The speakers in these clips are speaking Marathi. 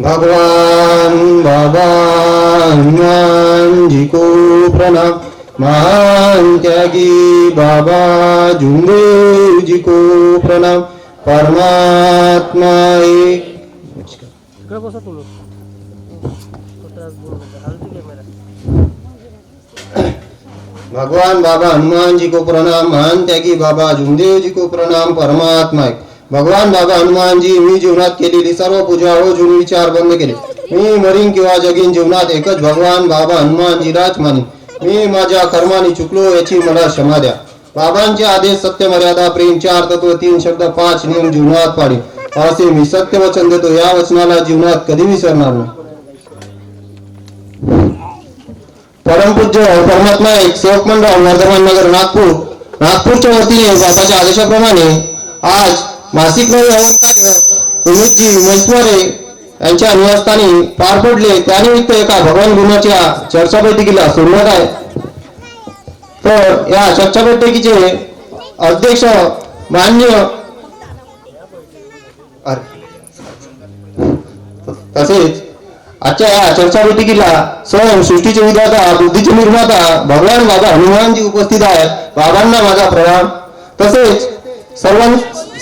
भगवान बाबा हनुमान जी को प्रणाम. महान त्यागी बाबा जुंदेव जी को प्रणाम परमात्मा एक भगवान बाबा हनुमान जी को प्रणाम. महान त्यागी बाबा जुमदेव जी को प्रणाम. परमात्मा एक. भगवान बाबा हनुमान जी मी जीवनात केलेली सर्व पूजा व विचार बंद केले. मी मरीन किंवा जगीन जीवनात एकच भगवान बाबा हनुमान जी राज मानीन मी माझ्या कर्माने चुकलो याची मला क्षमा द्या. बाबांचे आदेश सत्य मर्यादा प्रेम चार तत्व तीन शब्द पाच नियम जीवनात पाडे असे मी सत्य वचन देतो या वचनाला जीवनात कधी विसरणार नाही. परमपूज्य परमात्मा एक सेवक मंडळ वर्धमान नगर नागपूर. नागपूरच्या वतीने बाबाच्या आदेशाप्रमाणे आज मासिक नवी कार्य उमेदजी मैस्मरे यांच्या निवासस्थानी पार पडले. त्यानिमित्त एका भगवान गुणाच्या चर्चा बैठकीला सुरुवात आहे. तर या चर्चा बैठकीचे अध्यक्ष मान्य तसेच आजच्या या चर्चा बैठकीला स्वयं सृष्टीचे विधाता बुद्धीचे निर्माता भगवान बाबा हनुमानजी उपस्थित आहेत. बाबांना माझा प्रणाम. तसेच सर्व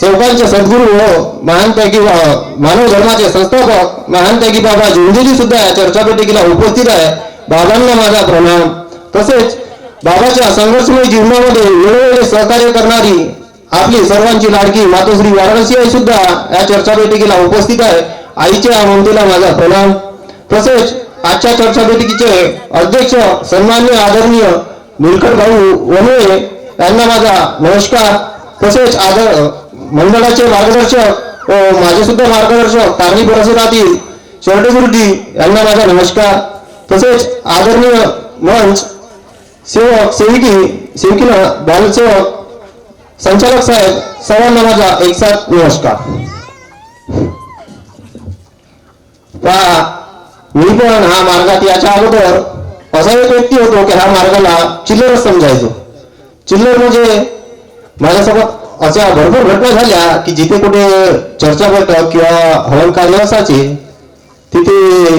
सेवकांचे सद्गुरू हो, महानपैकी मानव धर्माचे संस्थापक महानपैकी बाबा झुंजेजी सुद्धा या चर्चा उपस्थित आहे. बाबांना माझा प्रणाम. तसेच बाबाच्या संघर्षमय जीवनामध्ये वेळोवेळी सहकार्य करणारी आपली सर्वांची लाडकी मातोश्री वाराणसी आई सुद्धा या चर्चा उपस्थित आहे. आईच्या ममतेला माझा प्रणाम. तसेच आजच्या चर्चा अध्यक्ष सन्मान्य आदरणीय निलकंठ भाऊ वनवे यांना माझा नमस्कार. तसेच आदर मंडळाचे मार्गदर्शक व माझे सुद्धा मार्गदर्शक तारणी परिसरातील शर्टगुरुजी यांना माझा नमस्कार. तसेच आदरणीय मंच सेवक सेविकी सेविकीला बालसेवक संचालक साहेब सर्वांना माझा एक साथ नमस्कार. पहा मी पण हा मार्गात याच्या अगोदर असा एक व्यक्ती होतो की ह्या मार्गाला चिल्लरच समजायचो. चिल्लर म्हणजे माझ्यासोबत अशा भरपूर घटना झाल्या की जिथे कुठे चर्चा बैठक किंवा हवन कार्य असायचे तिथे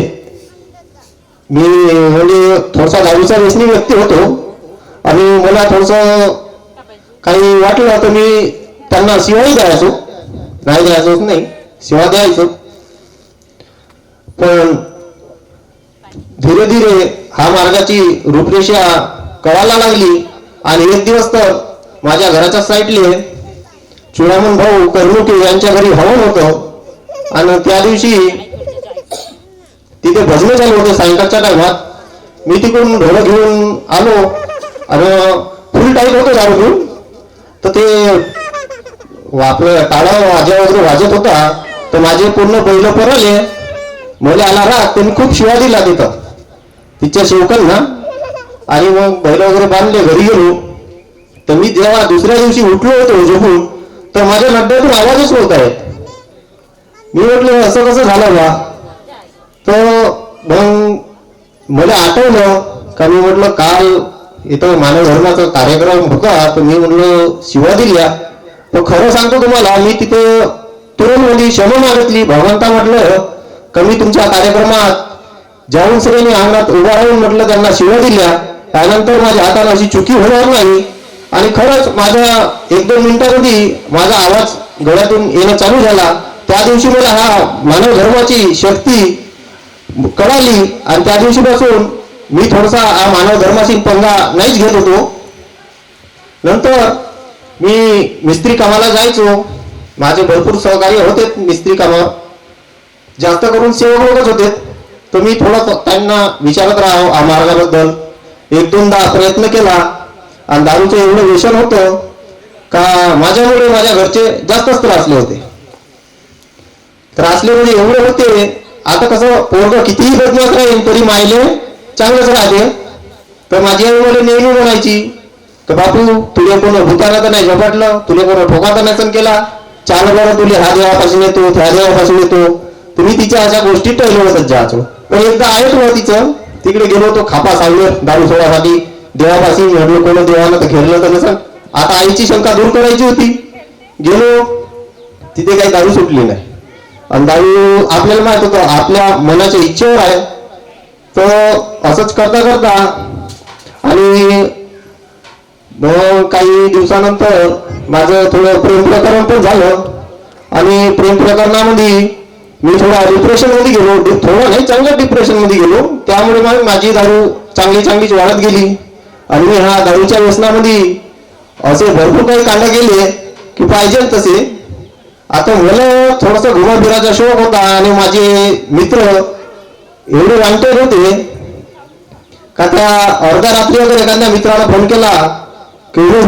मी म्हणजे थोडासा दहावीचा रेसनी व्यक्ती होतो. आणि मला थोडस काही वाटलं तर मी त्यांना शिवाही द्यायचो. नाही द्यायचोच नाही शिवा द्यायचो. पण धीरे धीरे हा मार्गाची रूपरेषा कळायला लागली. आणि एक दिवस तर माझ्या घराच्या साईडले चुडामन भाऊ कर्मुके यांच्या घरी हवन होत. आणि त्या दिवशी तिथे भजन चालू होते सायंकाळच्या टायमात मी तिकडून ढोलं घेऊन आलो. आणि फुल टाईप होतो दारू तर ते आपलं टाळा वाजा वगैरे वाजत होता. तर माझे पूर्ण पहिलं परले मला आला राग त्यांनी खूप शिवा दिला तिथं. तिच्या शेवकांना. आणि मग बैल वगैरे बांधले घरी गेलो. तर मी जेव्हा दुसऱ्या दिवशी उठलो होतो झोपून. तर माझ्या नड्ड्यातून आवाजच होत आहेत मी म्हटलं असं कसं झालं बा? तर मग मला आठवलं का मी म्हटलं काल इथं मानवधर्माचा कार्यक्रम होता तर मी म्हटलं शिवा दिल्या. तर खरं सांगतो तुम्हाला मी तिथे तुरंत मध्ये क्षमा मागितली. भगवंता म्हटलं का मी तुमच्या कार्यक्रमात जाऊन सगळ्यांनी अंगात उभा राहून म्हटलं त्यांना शिवा दिल्या. त्यानंतर माझ्या हाताला अशी चुकी होणार नाही. आणि खरंच माझ्या एक दोन मिनिटांमध्ये माझा आवाज गळ्यातून येणं चालू झाला. त्या दिवशी मला हा मानव धर्माची शक्ती कळाली आणि त्या दिवशीपासून मी थोडासा हा मानव धर्माशी पंगा नाहीच घेत होतो. नंतर मी मिस्त्री कामाला जायचो. माझे भरपूर सहकार्य होते मिस्त्री कामा. जास्त करून सेवक लोकच होते. तर मी थोडं त्यांना विचारत राहावं हा मार्गाबद्दल एक दोनदा प्रयत्न केला. आणि दारूचं एवढं व्यसन होतं का माझ्यामुळे माझ्या घरचे जास्तच त्रासले होते. त्रासले म्हणजे एवढे होते आता कसं पोरग कितीही बदलत राहील तरी मायले चांगलंच राहते. तर माझी आई मला नेहमी म्हणायची तर बापू तुला कोण भूताना तर नाही झपाटलं? तुला कोण ठोका नसन केला? चाल बरं तुला ह्या देवापासून येतो त्या देवापासून येतो. तुम्ही तिच्या अशा गोष्टी टळवतच जायचो. पण एकदा ऐकलं तिचं तिकडे गेलो होतो खापा सावलं दारू सोडासाठी देवापासून घडलो कोण देवाला तर घेरलं तर नसा. आता आईची शंका दूर करायची होती. गेलो. तिथे काही दारू सुटली नाही. आणि दारू आपल्याला माहीत होतं आपल्या मनाच्या इच्छेवर आहे. तर असंच करता करता आणि मग काही दिवसानंतर माझं थोडं प्रेम प्रकरण पण झालं. आणि प्रेम प्रकरणामध्ये मी थोडा डिप्रेशनमध्ये गेलो. थोडं नाही चांगलं डिप्रेशनमध्ये गेलो. त्यामुळे मग माझी दारू चांगली चांगलीच वाढत गेली. आणि ह्या गाडीच्या व्यसनामध्ये असे भरपूर काही कांड केले की पाहिजे तसे. आता मला थोडस घुमाफिराचा शौक होता आणि माझे मित्र एवढे वांटेड होते. का त्या अर्ध्या रात्री वगैरे एखाद्या मित्राला फोन केला की हो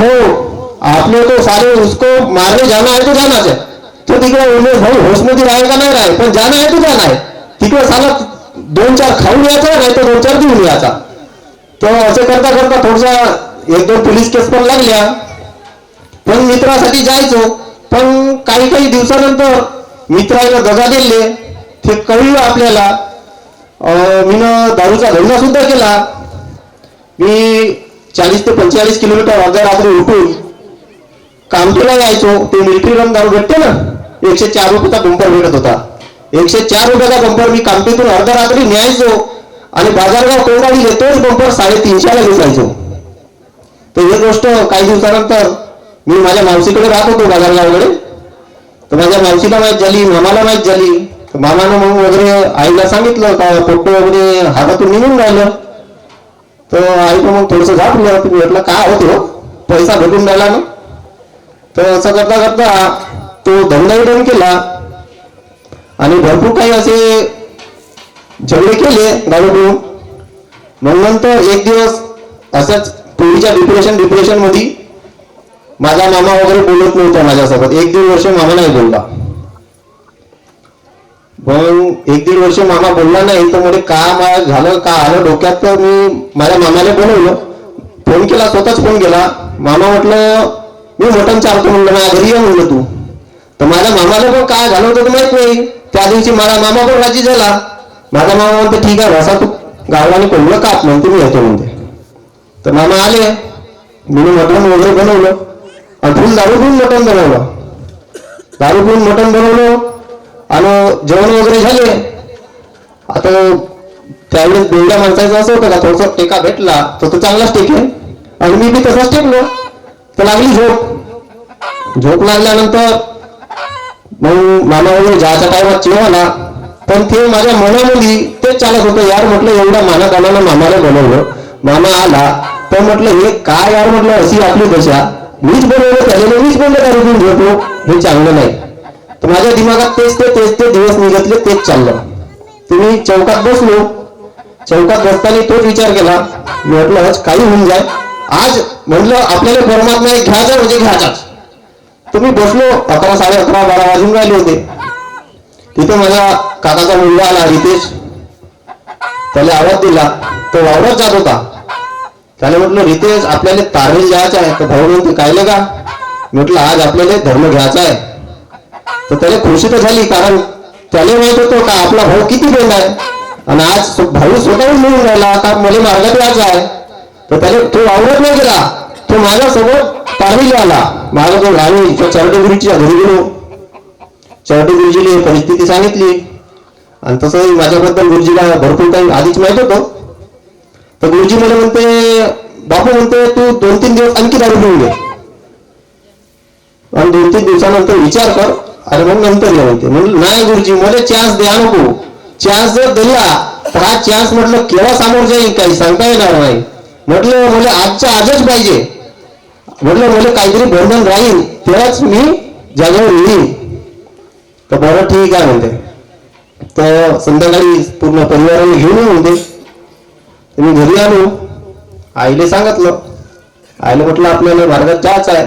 भाऊ तो सारे उसको मारने जाना आहे तो जाना है. तो तिकडे उमेश भाऊ होशमध्ये राहील का नाही राहील पण जाणं आहे तो जाना आहे तिकडे साला दोन चार खाऊन यायचा नाही तर दोन चार देऊन यायचा. तर असं करता करता थोडसा एक दोन पोलीस केस पण लागल्या. पण मित्रासाठी जायचो. पण काही काही दिवसानंतर मित्राला दगा दिले. ते कळलं आपल्याला. अं, मीनं दारूचा धंदा सुद्धा केला. मी चाळीस ते पंचेचाळीस किलोमीटर अर्ध्या रात्री उठून कामठीला यायचो. ते मिलिटरी रन दारू भेटते ना? एकशे चार रुपयाचा बंपर भेटत होता. एकशे चार रुपयाचा बंपर मी कामठीतून अर्ध्या रात्री न्यायचो. आणि बाजारगाव कोंडाळीले तोच बंपर साडेतीनशेला विकायचो तर ही गोष्ट काही दिवसानंतर मी माझ्या मावशीकडे राहत होतो बाजारगावकडे. तर माझ्या मावशीला माहीत झाली मामाला माहीत झाली. मामानं मग वगैरे आईला सांगितलं का फोटो वगैरे हातातून निघून राहिलं. तर आई मग थोडस झापलं तुम्ही म्हटलं काय होतो हो? पैसा भेटून राहिला ना. तर असं करता करता तो धंदाही डन केला. आणि भरपूर काही असे झगडे केले दारू मग नंतर एक दिवस असंच पूर्वीच्या डिप्रेशन डिप्रेशनमध्ये माझा मामा वगैरे बोलत नव्हता माझ्यासोबत. एक दीड वर्ष मामा नाही बोलला. मग एक दीड वर्ष मामा बोलला नाही तर मध्ये का मा- झालं का आलं डोक्यात तर मी माझ्या मामाला बोलवलं. फोन केला स्वतःच फोन केला. मामा म्हटलं मी मटण चारतो म्हणलं माझ्या घरी ये म्हणलं तू. तर माझ्या मामाला पण काय झालं होतं माहीत नाही. त्या दिवशी माझा मामा पण राजी झाला. माझा मामा म्हणतो ठीक आहे असा तू. गावाने कोंबडं काप म्हणतो मी येतो म्हणते. तर मामा आले. मी मटण वगैरे बनवलं. आणि फुल दारू पिऊन मटण बनवलं. दारू पिऊन मटण बनवलं आणि जेवण वगैरे झाले. आता त्यावेळेस बेवड्या माणसाचं असं होतं का थोडस टेका भेटला तर तो चांगलाच टेके. आणि मी बी तसाच टेकलो. तर लागली झोप. झोप लागल्यानंतर मग मामा वगैरे जायच्या टायमात चिव आला पण ते माझ्या मनामध्ये तेच चालत होतं यार म्हटलं एवढ्या मानादानानं मामाला बनवलं मामा आला तर म्हटलं हे काय यार म्हटलं अशी आपली दशा. मीच बनवलं त्याने मीच बनलं दारू पिऊन हे चांगलं नाही. तर माझ्या दिमागात तेच ते तेच ते दिवस निघतले तेच चाललं. तुम्ही चौकात बसलो. चौकात बसताना तोच विचार केला. मी म्हटलं आज काही होऊन जाय आज म्हटलं आपल्याला परमात्मा घ्यायचा म्हणजे घ्यायचाच तुम्ही बसलो अकरा साडे अकरा बारा वाजून राहिले होते. इथे माझ्या काकाचा मुलगा आला रितेश. त्याला आवाज दिला. तो वावरत जात होता. त्याने म्हटलं रितेश आपल्याला तारवेल जायचं आहे. तर भाऊ म्हणते कायले का? म्हटलं आज आपल्याला धर्म घ्यायचा आहे. तर त्याला खुशी तर झाली कारण त्याला माहीत होतो का आपला भाऊ किती बेंड आहे. आणि आज भाऊ स्वतःहून मिळून राहिला का मला मार्गात यायचा आहे. तर त्याला तो वावरत नाही गेला. तो माझ्यासोबत तारवीला आला. माझा जो राणी चरडेगुरीच्या घरी गेलो. शेवटी गुरुजीने परिस्थिती सांगितली. आणि तसंही माझ्याबद्दल गुरुजीला भरपूर काही आधीच माहीत होतं. तर गुरुजी मला म्हणते बापू म्हणते तू दोन तीन दिवस आणखी दारू घेऊन घे. आणि दोन तीन दिवसानंतर विचार कर. अरे मग नंतर ये म्हणते. म्हणलं नाही गुरुजी मला चान्स द्या नको. चान्स जर दिला तर हा चान्स म्हटलं केव्हा समोर जाईल काही सांगता येणार नाही. म्हटलं मला आजच्या आजच पाहिजे. म्हटलं मला काहीतरी बंधन राहील तेव्हाच मी जागेवर येईल तर बरं ठीक आहे म्हणते. तर संध्याकाळी पूर्ण परिवाराने घेऊन ये म्हणते. तर मी घरी आलो. आईले सांगितलं. आईला म्हटलं आपल्याला मार्गात जायचं आहे.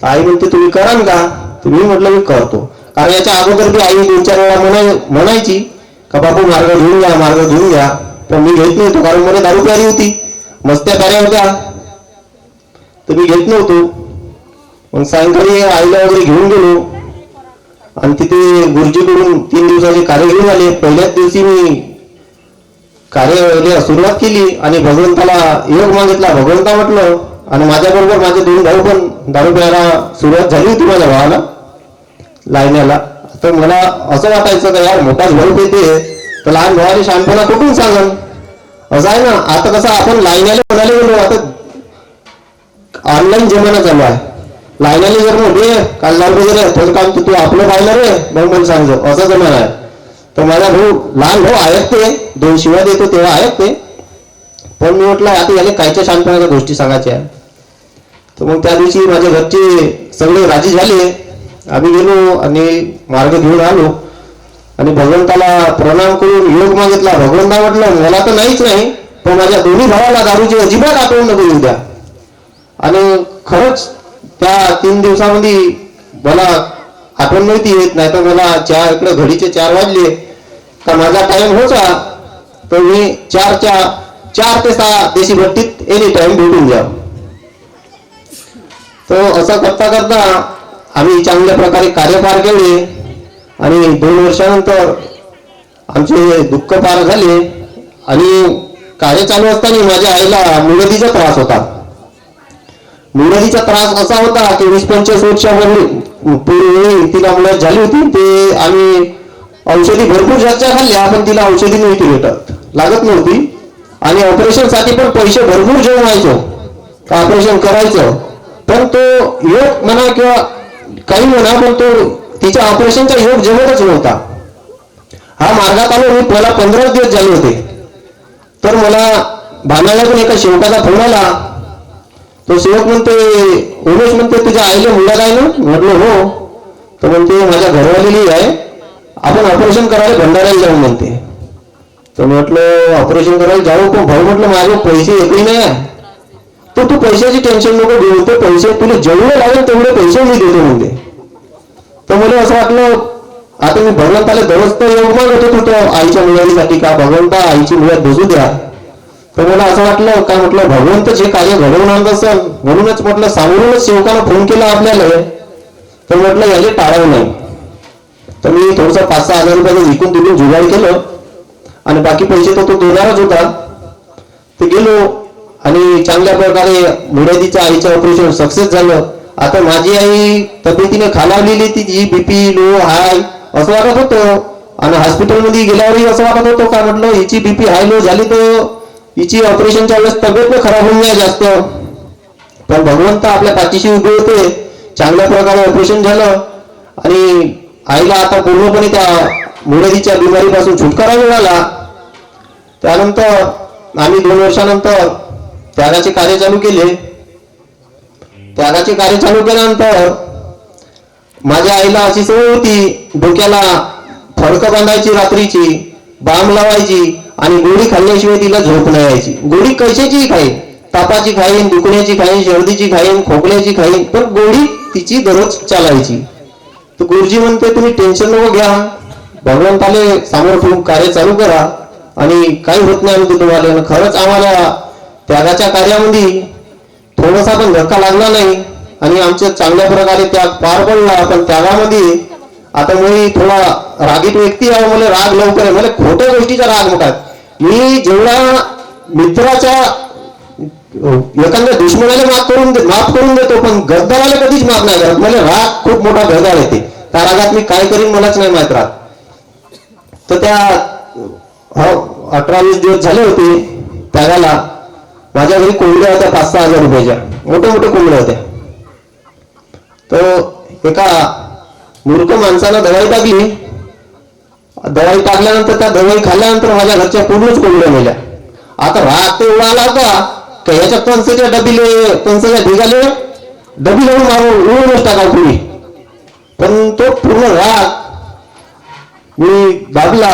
आई म्हणते तुम्ही कराल का तर मी म्हटलं मी करतो. कारण याच्या अगोदर बी आई दोन चार वेळा म्हणाय म्हणायची का बापू मार्ग घेऊन घ्या मार्ग घेऊन घ्या पण मी घेत नव्हतो कारण मला दारू प्यारी होती. मस्त्या प्याऱ्या होत्या. तर मी घेत नव्हतो. मग सायंकाळी आईला वगैरे घेऊन गेलो. आणि तिथे गुरुजीकडून तीन दिवसाचे कार्य घेऊन आले. पहिल्याच दिवशी मी कार्य सुरुवात केली आणि भगवंताला योग मागितला. भगवंता म्हटलं आणि माझ्याबरोबर माझे दोन भाऊ पण दारू प्यायला सुरुवात झाली होती माझ्या भावाला लायण्याला. तर मला असं वाटायचं का यार मोठाच भाऊ येते तर लहान भावाने शहाणपणा कुठून सांगन? असं आहे ना. आता कसं आपण लायण्याला म्हणाले गेलो आता ऑनलाईन जमाना चालू आहे. लायनाने जर म्हटले काल लाल वगैरे थोडं काम तू तू आपलं पाहिलं रे. मग मला सांगतो असं जमा आहे तर माझा भाऊ लहान भाऊ ऐकते दोन शिवा देतो तेव्हा ऐकते पण मी म्हटलं आता याने कायच्या शांतपणाच्या गोष्टी सांगायच्या? तर मग त्या दिवशी माझ्या घरचे सगळे राजी झाले. आम्ही गेलो आणि मार्ग घेऊन आलो. आणि भगवंताला प्रणाम करून योग मागितला. भगवंता म्हटलं मला तर नाहीच नाही पण माझ्या दोन्ही भावाला दारूची अजिबात आठवण नको येऊ द्या. आणि खरंच त्या तीन दिवसामध्ये मला आठवण नव्हती येत नाही तर मला चार इकडे घडीचे चार वाजले. का माझा टाइम होता तर मी चारच्या चार ते सहा देशी भट्टीत एनी टाइम भेटून द्या तर असं करता करता आम्ही चांगल्या प्रकारे कार्य पार केले आणि दोन वर्षानंतर आमचे दुःख पार झाले आणि कार्य चालू असताना माझ्या आईला मुलगीचा त्रास होता. मुलगीचा त्रास असा होता की वीस पंचवीस वर्षापूर्वी पूर्वी तिला मुलं झाली होती. ते आम्ही औषधी भरपूर चर्चा खाल्ल्या पण तिला औषधी नव्हती भेटत लागत नव्हती. आणि ऑपरेशनसाठी पण पैसे भरपूर जेवण व्हायचो ऑपरेशन करायचं. पण तो योग म्हणा किंवा काही म्हणा पण तो तिच्या ऑपरेशनचा योग जमतच नव्हता. हा मार्गात आलो मी मला पंधरा दिवस झाले होते. तर मला भानाळ्यातून एका शेवटाचा फोन आला. तो सेवक म्हणते उमेश म्हणते तुझ्या आईला मुलगा आहे ना? म्हटलं हो. तर म्हणते माझ्या घरवालेली आहे. आपण ऑपरेशन करायला भंडाऱ्याला जाऊ म्हणते. तर म्हटलं ऑपरेशन करायला जाऊ? पण भाऊ म्हटलं माझे पैसे एकही नाही आहे. तर तू पैशाची टेन्शन नको घेऊ. ते पैसे तुला जेवढे लागेल तेवढे पैसे मी देतो म्हणते. तर मला असं वाटलं आता मी भगवंताला दररोज तर योग मागत तू तो आईच्या मुलांसाठी का भगवंता? आईची मुलात बसू द्या. तर मला असं वाटलं का म्हटलं भगवंत जे कार्य घडवून आणत असेल म्हणूनच म्हटलं सांगूनच सेवकानं फोन केला आपल्याला. तर म्हटलं याले टाळावं नाही तर मी थोडंसं पाच सहा हजार रुपयाचं विकून तिकून जुगाड केलं. आणि बाकी पैसे तर तो देणारच होता. ते गेलो आणि चांगल्या प्रकारे मुळादीच्या आईचं ऑपरेशन सक्सेस झालं. आता माझी आई तब्येतीने खालावलेली तिची बीपी लो हाय असं वाटत होतं. आणि हॉस्पिटलमध्ये गेल्यावरही असं वाटत होतं का? म्हटलं हिची बीपी हाय लो झाली तर हिची ऑपरेशनच्या वेळेस तब्येत खराब होऊन नाही जास्त पण भगवंत आपल्या पाठीशी उभे होते चांगल्या प्रकारे ऑपरेशन झालं आणि आईला आता पूर्णपणे त्या मुळदीच्या बिमारीपासून छुटकारा मिळाला. त्यानंतर आम्ही दोन वर्षानंतर त्यागाचे कार्य चालू केले. त्यागाचे कार्य चालू केल्यानंतर माझ्या आईला अशी सवय होती डोक्याला फडकं बांधायची रात्रीची बाम लावायची आणि गोळी खाल्ल्याशिवाय तिला झोप नाही यायची. गोळी कशाची खाईन तापाची खाईन दुखण्याची खाईन शर्दीची खाईन खोकल्याची खाईन पण गोळी तिची दररोज चालायची. तर गुरुजी म्हणते तुम्ही टेन्शन नको घ्या. भगवंताले समोर ठेवून कार्य चालू करा. आणि काही होत नाही म्हणते तुम्हाला. खरंच आम्हाला त्यागाच्या कार्यामध्ये थोडासा पण धक्का लागला नाही. आणि आमच्या चांगल्या प्रकारे त्याग पार पडला. पण त्यागामध्ये आता मी थोडा रागीट व्यक्ती आहे. मला राग लवकर आहे. मला खोट्या गोष्टीचा राग होतात मी जेवढा मित्राच्या एखाद्या दुश्मनाला माफ करून माफ करून देतो पण गद्दाराला कधीच माफ नाही करत. मला राग खूप मोठा गद्दार येते त्या रागात मी काय करीन मलाच नाही माहीत राहत. तर त्या हो अठरा वीस दिवस झाले होते त्यागाला. माझ्या घरी कोंबड्या होत्या पाच सहा हजार रुपयाच्या. मोठ्या मोठ्या कोंबड्या होत्या. तर एका मूर्ख माणसानं दवाई टाकली दवाई टाकल्यानंतर त्या दवाई खाल्ल्यानंतर माझ्या घरच्या पूर्णच कोंबड्या मेल्या. आता राग ते एवढा आला होता का याच्या कणसाच्या डबीले कणसाच्या ढिगाले डबी लावून मारून उडूनच टाका पूर्वी. पण तो पूर्ण राग मी दाबला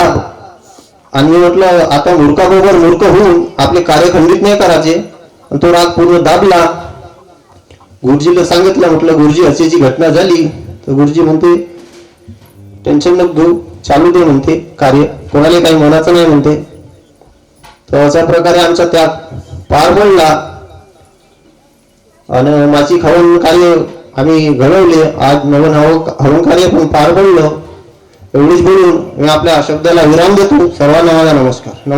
आणि मी म्हटलं आता मुडकाबरोबर मूर्ख होऊन आपले कार्य खंडित नाही करायचे. आणि तो राग पूर्ण दाबला. गुरुजीला सांगितलं म्हटलं गुरुजी अशीची घटना झाली तर गुरुजी म्हणते टेन्शन नको घेऊ. चालू दे म्हणते. कार्य कोणाला काही मनाचं नाही म्हणते. तर अशा प्रकारे आमचा त्याग पार पडला. आणि माझी खाऊन कार्य आम्ही घडवले. आज नवीन हवं हवन कार्य पण पार पडलं. एवढीच बोलून मी आपल्या शब्दाला विराम देतो. सर्वांना माझा नमस्कार.